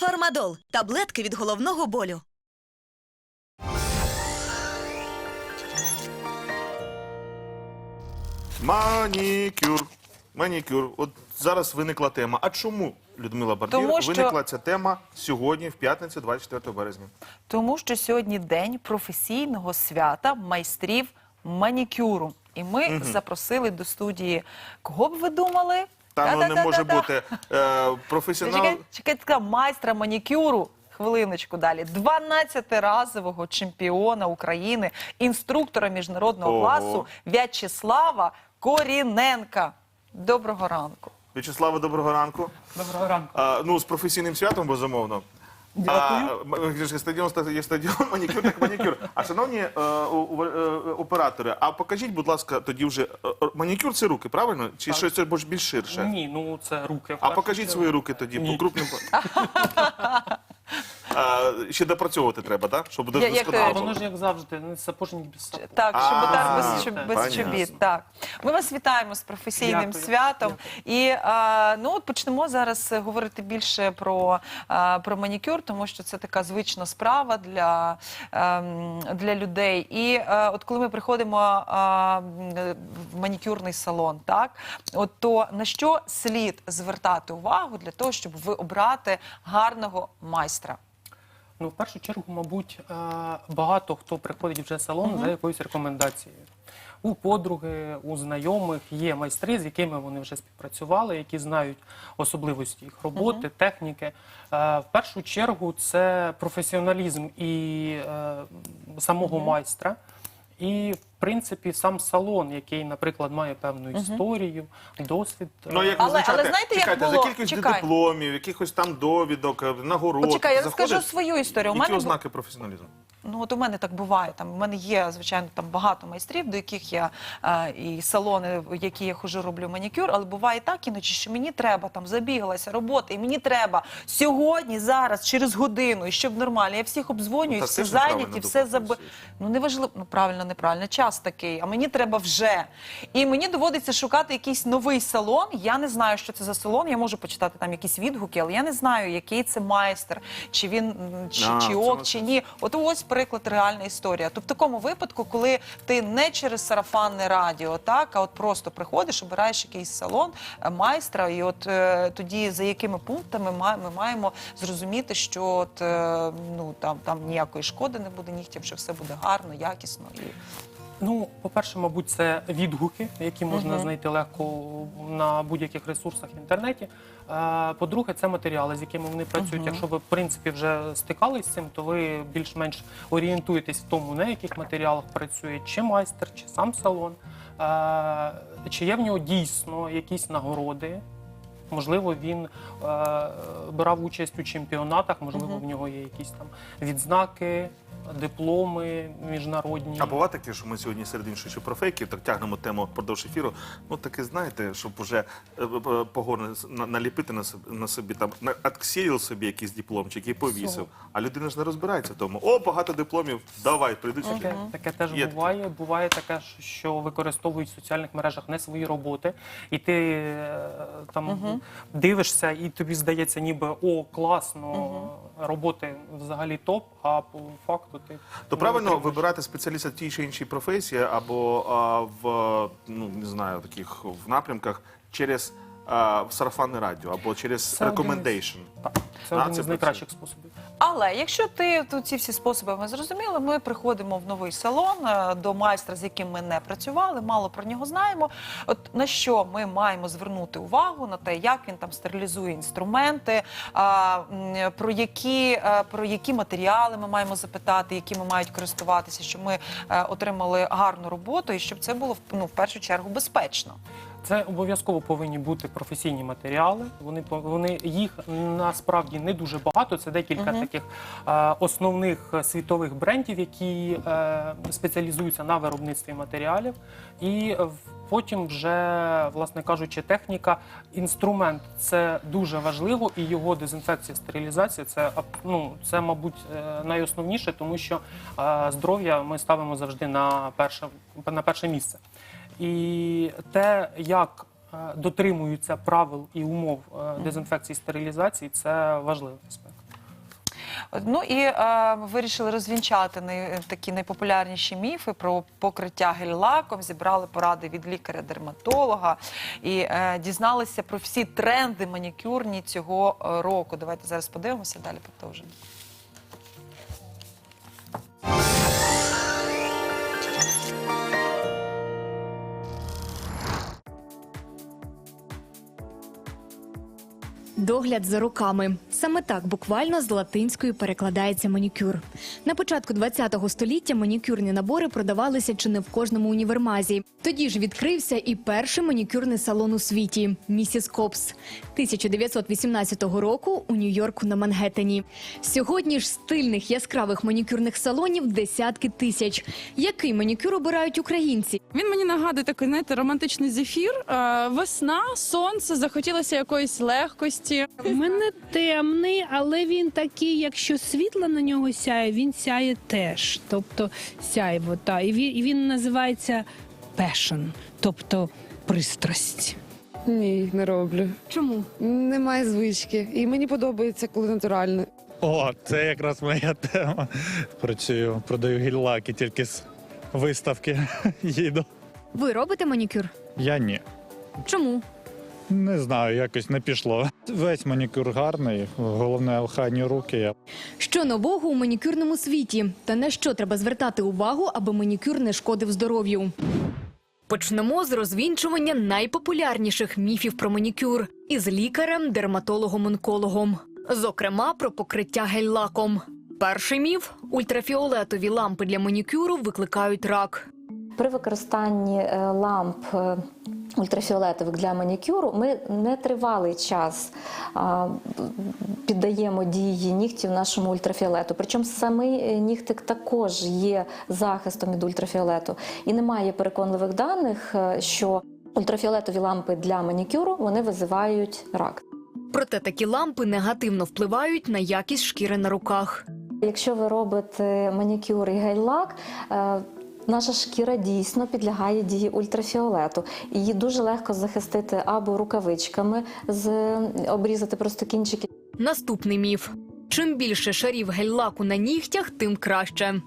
Фармадол таблетки від головного болю. Манікюр. Манікюр. От зараз виникла тема. А чому, Людмила Бардір, Тому що- виникла ця тема сьогодні, в п'ятницю, 24 березня? Тому що сьогодні день професійного свята майстрів манікюру. І ми запросили до студії. Кого б ви думали? Та ну не Та-та-та-та-та. може бути е, професіонал. Чекай, чекай, така майстра манікюру. Хвилиночку далі. 12-разового чемпіона України, інструктора міжнародного Ого. класу В'ячеслава Коріненка. Доброго ранку. В'ячеслава, доброго ранку. Доброго ранку. А, ну, з професійним святом, безумовно. Дякую. А, ж стадіон стадіон, манікюр, так манікюр. А шановні е, у- е, оператори, а покажіть, будь ласка, тоді вже е, е, манікюр це руки, правильно? Чи щось це більш- більш ширше? Ні, ну це руки. в А першу покажіть чергу. свої руки тоді по крупним. А, ще допрацьовувати треба, так? Щоб Я- як А досконало. воно ж як завжди, не сапожник без сапог. Так, А, шаботар без, чоб- без понятно. чобіт. Так. Ми вас вітаємо з професійним Дякую. святом. І а, ну, от почнемо зараз е, говорити більше про, а, про манікюр, тому що це така звична справа для, ем, для людей. І е, от коли ми приходимо а, м, в манікюрний салон, так, от то на що слід звертати увагу для того, щоб ви обрати гарного майстра? Ну, в першу чергу, мабуть, е, багато хто приходить вже в салон за якоюсь рекомендацією. У подруги, у знайомих є майстри, з якими вони вже співпрацювали, які знають особливості їх роботи, техніки. Е, В першу чергу це професіоналізм і е, самого майстра. І, в принципі, сам салон, який, наприклад, має певну історію, досвід. Ну, як Але- визначати, але знаєте, як чекайте, було? за кількістю Чекай. дипломів, якихось там довідок, е, нагород. Почекай, я розкажу свою історію. У Які мене бу- ознаки професіоналізму? Ну, от у мене так буває. Там у мене є, звичайно, там багато майстрів, до яких я е, і салони, в які я хожу, роблю манікюр, але буває так іноді, що мені треба там забігалася робота, і мені треба сьогодні, зараз, через годину, і щоб нормально. Я всіх обдзвонюю, Ну, всі зайняті, все заби... Ну неважливо, ну правильно, неправильно, час такий. А мені треба вже. І мені доводиться шукати якийсь новий салон. Я не знаю, що це за салон. Я можу почитати там якісь відгуки, але я не знаю, який це майстер, чи він чи, А, чи ок, чи ні. От ось приклад реальна історія. Тобто, в такому випадку, коли ти не через сарафанне радіо, так а от просто приходиш, обираєш якийсь салон е, майстра, і от е, тоді за якими пунктами ми маємо зрозуміти, що от е, ну там там ніякої шкоди не буде нігтям, що все буде гарно, якісно і Ну, по-перше, мабуть, це відгуки, які можна знайти легко на будь-яких ресурсах в інтернеті. Е, По-друге, це матеріали, з якими вони працюють. Якщо ви, в принципі, вже стикались з цим, то ви більш-менш орієнтуєтесь в тому, на яких матеріалах працює чи майстер, чи сам салон, Е, чи є в нього дійсно якісь нагороди. Можливо, він е, брав участь у чемпіонатах, можливо, в нього є якісь там відзнаки, дипломи міжнародні. А буває таке, що ми сьогодні серед інших ще про фейків, так тягнемо тему впродовж ефіру. Ну таке знаєте, щоб уже е, е, погони на- наліпити на собі, на собі там на отксерил собі якийсь дипломчик і повісив. А людина ж не розбирається в тому. О, багато дипломів. Давай, прийдуть сюди. Таке, таке теж Є таке. буває. Буває таке, що- що використовують в соціальних мережах не свої роботи, і ти е, там дивишся, і тобі здається, ніби о, класно, роботи взагалі топ, а по факту ти То не правильно отримуєш. вибирати спеціаліста в тій чи іншій професії або а, в ну не знаю таких в напрямках через а, сарафанне радіо або через Це один із- recommendation. Так, це А, один це із найкращих способів. Але якщо ти тут ці всі способи ми зрозуміли, ми приходимо в новий салон е, до майстра, з яким ми не працювали, мало про нього знаємо. От на що ми маємо звернути увагу на те, як він там стерилізує інструменти, про які е, про які матеріали ми маємо запитати, якими мають користуватися, щоб ми е, отримали гарну роботу і щоб це було ну, в першу чергу безпечно. Це обов'язково повинні бути професійні матеріали. Вони вони їх насправді не дуже багато. Це декілька таких е, основних світових брендів, які е, спеціалізуються на виробництві матеріалів. І е, потім вже, власне кажучи, техніка, інструмент це дуже важливо, і його дезінфекція, стерилізація це ну, це, мабуть, е, найосновніше, тому що е, здоров'я ми ставимо завжди на перше на перше місце. І те, як е, дотримуються правил і умов е, дезінфекції стерилізації, це важливий аспект. Ну і е, вирішили розвінчати най, такі найпопулярніші міфи про покриття гель-лаком. Зібрали поради від лікаря-дерматолога і е, дізналися про всі тренди манікюрні цього е, року. Давайте зараз подивимося, далі продовжимо. Догляд за руками. Саме так буквально з латинської перекладається манікюр. На початку ХХ століття манікюрні набори продавалися чи не в кожному універмазі. Тоді ж відкрився і перший манікюрний салон у світі місіс Копс 1918 року у Нью-Йорку на Мангеттені. Сьогодні ж стильних яскравих манікюрних салонів десятки тисяч. Який манікюр обирають українці? Він мені нагадує такий, знаєте, романтичний зефір. Е, Весна, сонце, захотілося якоїсь легкості. У мене темний, але він такий, якщо світло на нього сяє, він сяє теж. Тобто сяйво. Та. І він, і він називається passion, тобто пристрасть. Ні, не роблю. Чому? Немає звички. І мені подобається, коли натурально. О, це якраз моя тема. Працюю, продаю гіль-лаки, тільки з виставки їду. Ви робите манікюр? Я ні. Чому? Не знаю, якось не пішло. Весь манікюр гарний, головне охайні руки. Що нового у манікюрному світі? Та на що треба звертати увагу, аби манікюр не шкодив здоров'ю? Почнемо з розвінчування найпопулярніших міфів про манікюр із лікарем, дерматологом-онкологом. Зокрема, про покриття гель-лаком. Перший міф ультрафіолетові лампи для манікюру викликають рак. При використанні е, ламп е, ультрафіолетових для манікюру ми нетривалий час а, піддаємо дії нігтів нашому ультрафіолету. Причому самий е, нігтик також є захистом від ультрафіолету. І немає переконливих даних, е, що ультрафіолетові лампи для манікюру вони визивають рак. Проте такі лампи негативно впливають на якість шкіри на руках. Якщо ви робите манікюр і гель-лак, е, наша шкіра дійсно підлягає дії ультрафіолету. Її дуже легко захистити або рукавичками, з, обрізати просто кінчики. Наступний міф: чим більше шарів гель-лаку на нігтях, тим краще.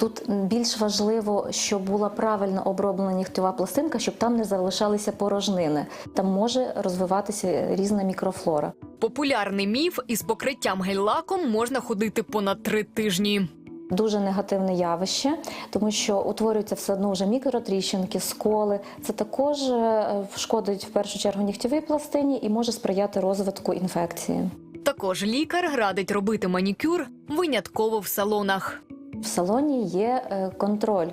Тут більш важливо, щоб була правильно оброблена нігтєва пластинка, щоб там не залишалися порожнини. Там може розвиватися різна мікрофлора. Популярний міф із покриттям гель-лаком можна ходити понад три тижні. Дуже негативне явище, тому що утворюються все одно вже мікротріщинки, сколи. Це також е, шкодить в першу чергу нігтєвій пластині і може сприяти розвитку інфекції. Також лікар радить робити манікюр винятково в салонах. В салоні є е, контроль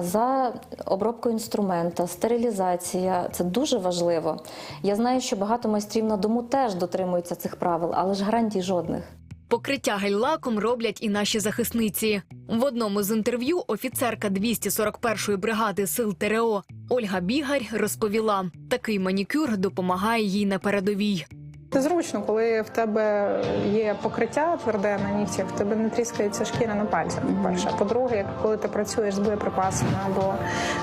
за обробкою інструмента, стерилізація це дуже важливо. Я знаю, що багато майстрів на дому теж дотримуються цих правил, але ж гарантій жодних. Покриття гель-лаком роблять і наші захисниці. В одному з інтерв'ю офіцерка 241-ї бригади сил ТРО Ольга Бігарь розповіла, такий манікюр допомагає їй на передовій. Зручно, коли в тебе є покриття тверде на нігтях, в тебе не тріскається шкіра на пальцях. По-перше, по-друге, як коли ти працюєш з боєприпасами або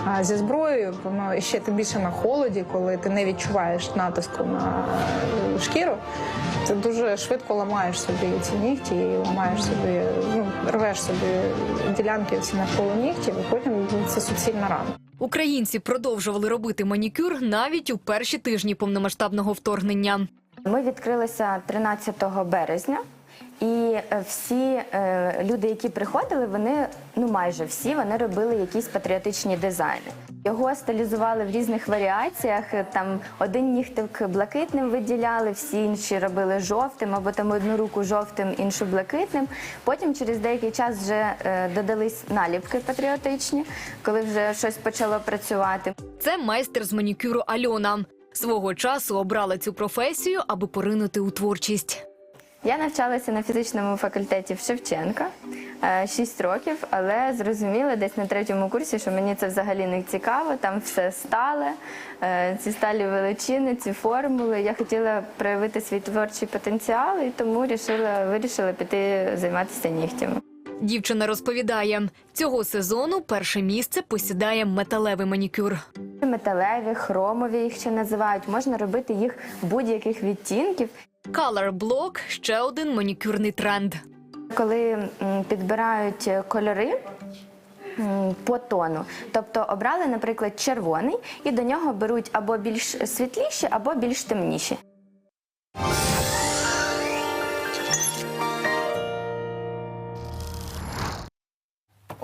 а, зі зброєю, воно ще тим більше на холоді, коли ти не відчуваєш натиску на е, шкіру, ти дуже швидко ламаєш собі ці нігті і ламаєш собі, ну рвеш собі ділянки всі навколо нігтів, і потім це суцільна рана. Українці продовжували робити манікюр навіть у перші тижні повномасштабного вторгнення. Ми відкрилися 13 березня, і е, всі е, люди, які приходили, вони ну майже всі вони робили якісь патріотичні дизайни. Його стилізували в різних варіаціях. Там один нігтик блакитним виділяли, всі інші робили жовтим, або там одну руку жовтим, іншу блакитним. Потім через деякий час вже е, додались наліпки патріотичні, коли вже щось почало працювати. Це майстер з манікюру Альона. Свого часу обрала цю професію, аби поринути у творчість. Я навчалася на фізичному факультеті в Шевченка 6 років, але зрозуміла десь на третьому курсі, що мені це взагалі не цікаво. Там все стале, е, ці сталі величини, ці формули. Я хотіла проявити свій творчий потенціал, і тому рішила, вирішила піти займатися нігтями. Дівчина розповідає, цього сезону перше місце посідає металевий манікюр. Металеві, хромові їх ще називають. Можна робити їх будь-яких відтінків. Color Block – ще один манікюрний тренд. Коли м, підбирають кольори м, по тону, тобто обрали, наприклад, червоний, і до нього беруть або більш світліші, або більш темніші.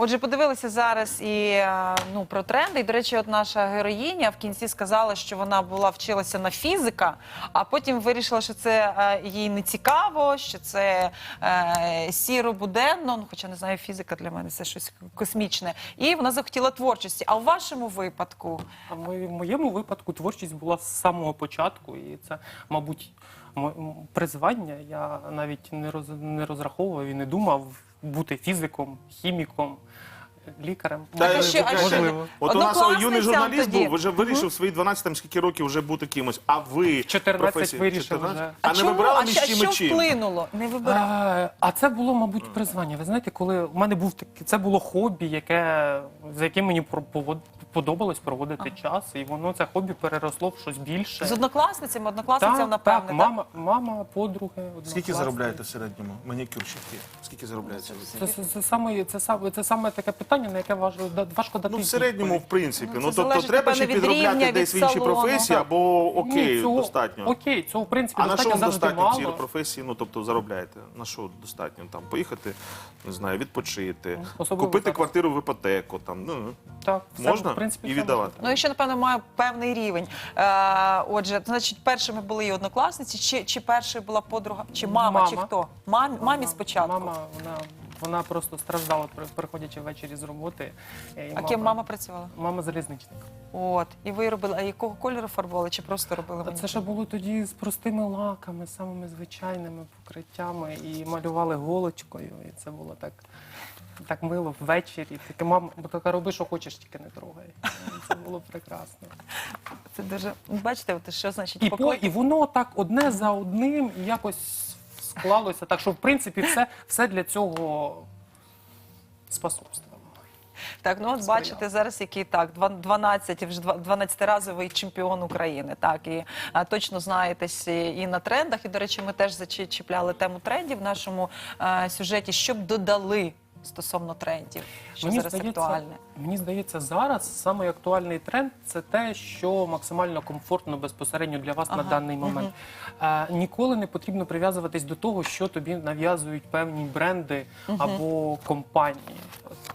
Отже, подивилися зараз і е, ну про тренди. І, до речі, от наша героїня в кінці сказала, що вона була вчилася на фізика, а потім вирішила, що це е, їй не цікаво, що це е, сіро буденно. Ну, хоча не знаю, фізика для мене це щось космічне. І вона захотіла творчості. А в вашому випадку А в моєму випадку творчість була з самого початку, і це, мабуть, призвання. Я навіть не роз не розраховував і не думав бути фізиком, хіміком, лікарем. Та, а що- а що- можливо. От у нас юний журналіст тоді. був, вже вирішив свої 12 там скільки років вже бути кимось. А ви 14 професії- вирішив 14? вже. А, а не вибирали між що, чим що і чим? вплинуло? Не вибирали. Е, А це було, мабуть, призвання. Ви знаєте, коли у мене був таке, це було хобі, яке за яким мені про- повод- подобалось проводити час, і воно це хобі переросло в щось більше. З однокласницями, однокласницям, так, напевне, так, так? мама, мама, подруги. Скільки заробляєте в середньому? Манікюрщики? Скільки заробляєте? Це, це, це, саме, це, саме, це саме таке питання, на яке важко, да- важко дати Ну, в середньому, в відповідь. принципі. Ну, Ну, це тобто залежить, треба ще напевне, від підробляти десь в салону. професії, або окей, Ні, цього, достатньо. Окей, цього в принципі А на що достатньо вам завжди достатньо в цій мало. професії? Ну, тобто заробляєте? На що достатньо? Там поїхати, не знаю, відпочити, Особливо купити зараз. квартиру в іпотеку, там, ну, Так, все, можна в принципі, і віддавати. Ну, якщо, напевно, має певний рівень. Е, отже, значить, першими були і однокласниці, чи, чи першою була подруга, чи мама, Мама. чи хто? Мам, мамі спочатку. Мама, вона, вона просто страждала, при- приходячи ввечері з роботи. І А ким мама працювала? Мама залізничник. От. І ви робили, а якого кольору фарбували, чи просто робили манікюр? Це ще було тоді з простими лаками, самими звичайними покриттями, і малювали голочкою. І це було так, так мило ввечері. Таке мама, бо така роби, що хочеш, тільки не трогай. Це було прекрасно. Це дуже... Бачите, от що значить І, по, і воно так одне за одним і якось склалося. Так що, в принципі, все, все для цього способствувало. Так, ну от бачите зараз, який так, два- 12, вже два- 12-разовий чемпіон України. Так, і а, точно знаєтесь і, і на трендах. І, до речі, ми теж зачіпляли тему трендів в нашому а, сюжеті. щоб додали стосовно трендів, що зараз актуальне? Мені здається, зараз самий актуальний тренд це те, що максимально комфортно безпосередньо для вас Ага, на даний момент. Е, ніколи не потрібно прив'язуватись до того, що тобі нав'язують певні бренди або компанії,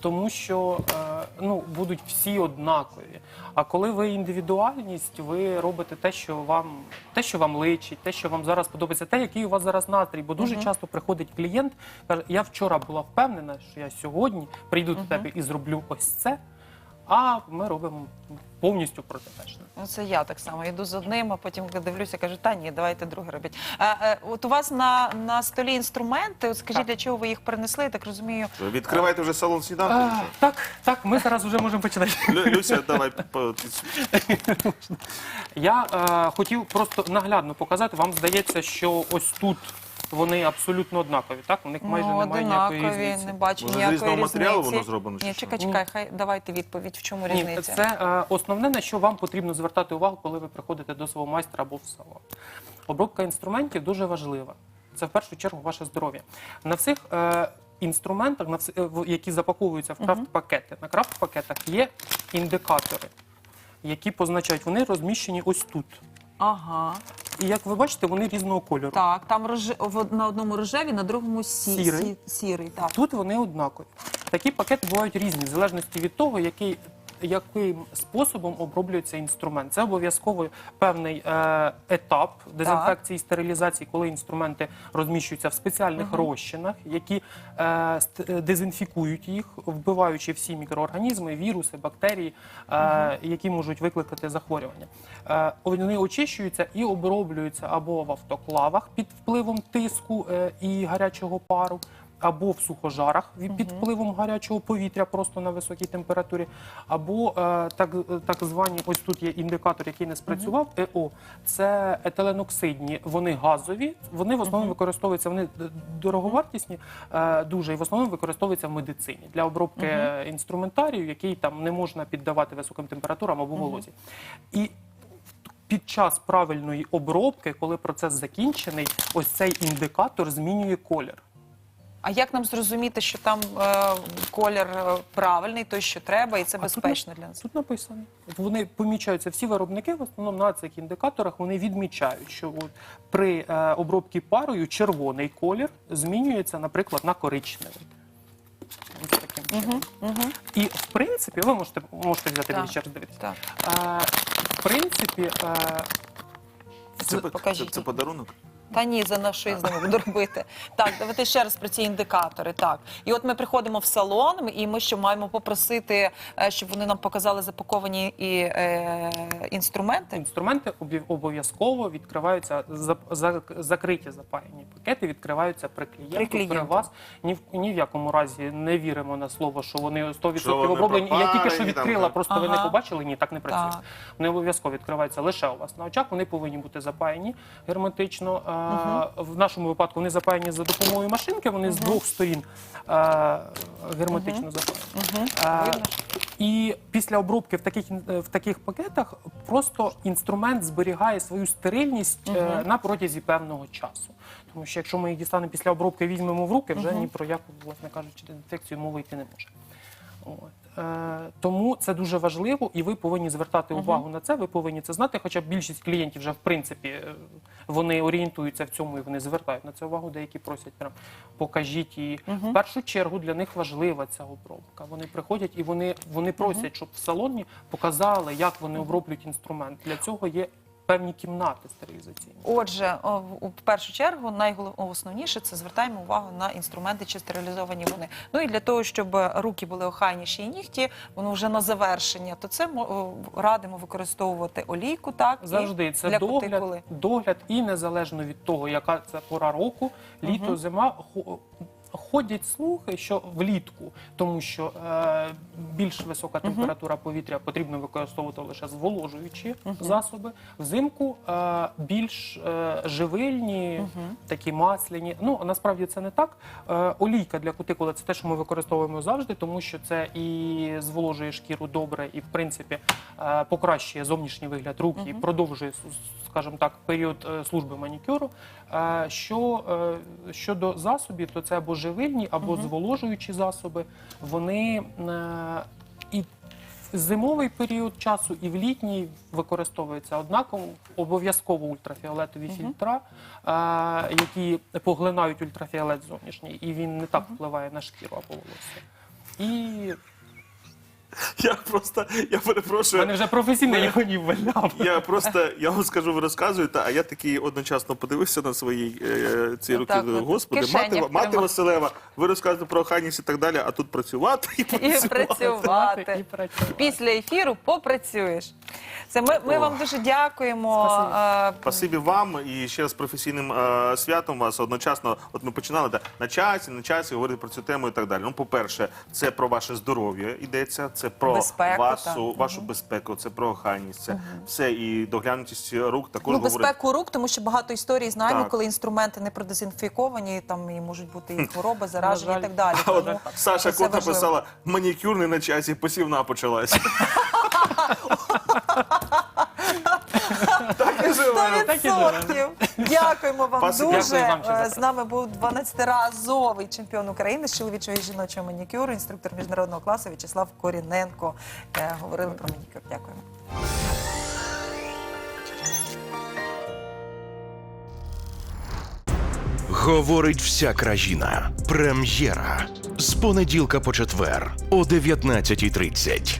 тому що е, ну, будуть всі однакові. А коли ви індивідуальність, ви робите те, що вам те, що вам личить, те, що вам зараз подобається, те, який у вас зараз настрій. Бо дуже часто приходить клієнт, каже: я вчора була впевнена, що я сьогодні прийду до тебе і зроблю ось це. А ми робимо повністю протилежне. Ну, це я так само. Йду з одним, а потім дивлюся, кажу, та ні, давайте друге робіть. А, е, от у вас на, на столі інструменти. От скажіть, Так. для чого ви їх принесли? Я так розумію. Відкривайте вже салон сніданку. Так, так, ми зараз вже можемо починати. Лю- Люся, давай по- Я е, хотів просто наглядно показати. Вам здається, що ось тут вони абсолютно однакові, так? У них майже ну, немає ніякої одинакові, різниці. не бачу Може, з ніякої різного різниці. матеріалу воно зроблено, чи Ні, що? чекай, чекай, хай давайте відповідь, в чому Ні, різниця. це е, основне, на що вам потрібно звертати увагу, коли ви приходите до свого майстра або в салон. Обробка інструментів дуже важлива. Це в першу чергу ваше здоров'я. На всіх е, інструментах, на вс- е, в- які запаковуються в крафт-пакети, на крафт-пакетах є індикатори, які позначають, вони розміщені ось тут. Ага, І як ви бачите, вони різного кольору. так, там рож... в- на одному рожеві, на другому сі... Сірий. сі- сірий. Так. Тут вони однакові. Такі пакети бувають різні, в залежності від того, який, яким способом оброблюється інструмент. Це обов'язково певний е, етап дезінфекції і стерилізації, коли інструменти розміщуються в спеціальних розчинах, які е, ст- е, дезінфікують їх, вбиваючи всі мікроорганізми, віруси, бактерії, е, які можуть викликати захворювання. Е, вони очищуються і оброблюються або в автоклавах під впливом тиску е, і гарячого пару або в сухожарах під впливом гарячого повітря просто на високій температурі, або е, так, так звані, ось тут є індикатор, який не спрацював, ЕО, це етиленоксидні, вони газові, вони в основному використовуються, вони дороговартісні е, дуже, і в основному використовуються в медицині для обробки е, інструментарію, який там не можна піддавати високим температурам або волозі. І під час правильної обробки, коли процес закінчений, ось цей індикатор змінює колір. А як нам зрозуміти, що там е, колір е, правильний, той, що треба, і це А тут безпечно для нас? Тут написано. От Вони помічаються, всі виробники в основному на цих індикаторах вони відмічають, що от при е, обробці парою червоний колір змінюється, наприклад, на коричневий. Ось таким чином. І в принципі, ви можете, можете взяти Так. ще раз дивитися. Так. Е, в принципі, е, Це, це, покажіть. це подарунок? Та ні, за на що я з ними буду робити. Так, давайте ще раз про ці індикатори. Так, і от ми приходимо в салон, і ми що маємо попросити, е, щоб вони нам показали запаковані і е, інструменти. інструменти обі- обов'язково відкриваються за, за, закриті запаяні пакети, відкриваються при клієнту, При при, вас. Ні в ні в якому разі не віримо на слово, що вони 100% Що вони оброблені. Я тільки що пропарені, там, відкрила, так. просто ви не Ага. побачили. Ні, так не працює. Так. Вони обов'язково відкриваються лише у вас на очах. Вони повинні бути запаяні герметично. В нашому випадку вони запаяні за допомогою машинки. Вони з двох сторін е, герметично запаяні. І після обробки в таких в таких пакетах просто інструмент зберігає свою стерильність е, на протязі певного часу. Тому що якщо ми їх дістанемо після обробки, візьмемо в руки, вже ні про яку, власне кажучи, дезінфекцію мови йти не може. От. Е, тому це дуже важливо, і ви повинні звертати увагу на це. Ви повинні це знати. Хоча більшість клієнтів вже в принципі е, вони орієнтуються в цьому і вони звертають на це увагу. Деякі просять прям покажіть. її. в першу чергу для них важлива ця обробка. Вони приходять і вони, вони просять, щоб в салоні показали, як вони оброблюють інструмент. Для цього є певні кімнати стерилізаційні. Отже, в- в першу чергу найголовніше це звертаємо увагу на інструменти, чи стерилізовані вони. Ну і для того, щоб руки були охайніші і нігті, воно вже на завершення, то це мо- радимо використовувати олійку, так і Завжди це для догляд, кутикули. догляд, і незалежно від того, яка це пора року, літо, зима. Хо- Ходять слухи, що влітку, тому що е, більш висока температура повітря потрібно використовувати лише зволожуючі засоби. Взимку е, більш е, живильні, такі масляні. Ну насправді це не так. Е, олійка для кутикули це те, що ми використовуємо завжди, тому що це і зволожує шкіру добре, і в принципі е, покращує зовнішній вигляд рук і продовжує, скажімо так, період е, служби манікюру. Е, Що е, щодо засобів, то це або живильні, або зволожуючі засоби. Вони е, і в зимовий період часу, і в літній використовуються однаково обов'язково ультрафіолетові фільтра, е, які поглинають ультрафіолет зовнішній, і він не так впливає на шкіру або волосся. І Я просто, я перепрошую. мене вже професійний легонів валяв. Я просто, я вам скажу, ви розказуєте, а я такий одночасно подивився на свої е, ці руки. Отак от, Господи, мати, мати прямо. Василева, ви розказуєте про охайність і так далі, а тут працювати і І працювати. працювати. І працювати. Після ефіру попрацюєш. Це ми, ми вам дуже дякуємо. Спасибі. Е, Спасибі вам і ще раз професійним е, святом вас. Одночасно, от ми починали на часі, на часі говорити про цю тему і так далі. Ну, по-перше, це про ваше здоров'я йдеться, це про Безпеку, вашу, вашу безпеку, це про охайність, це все і доглянутість рук також Ну, говорить. безпеку рук, тому що багато історій знаємо, Так. коли інструменти не продезінфіковані, там і можуть бути і хвороби, заражені і так далі. А от Саша це Кот важливо. написала манікюр не на часі, посівна почалася. так і живе. Так і живемо. 100%. Дякуємо вам Спасибі. дуже. Дякую вам, що Е, З нами був 12-разовий чемпіон України з чоловічого і жіночого манікюру, інструктор міжнародного класу В'ячеслав Коріненко. Е, Говорили про манікюр. Дякуємо. Говорить вся країна. Прем'єра з понеділка по четвер о 19.30.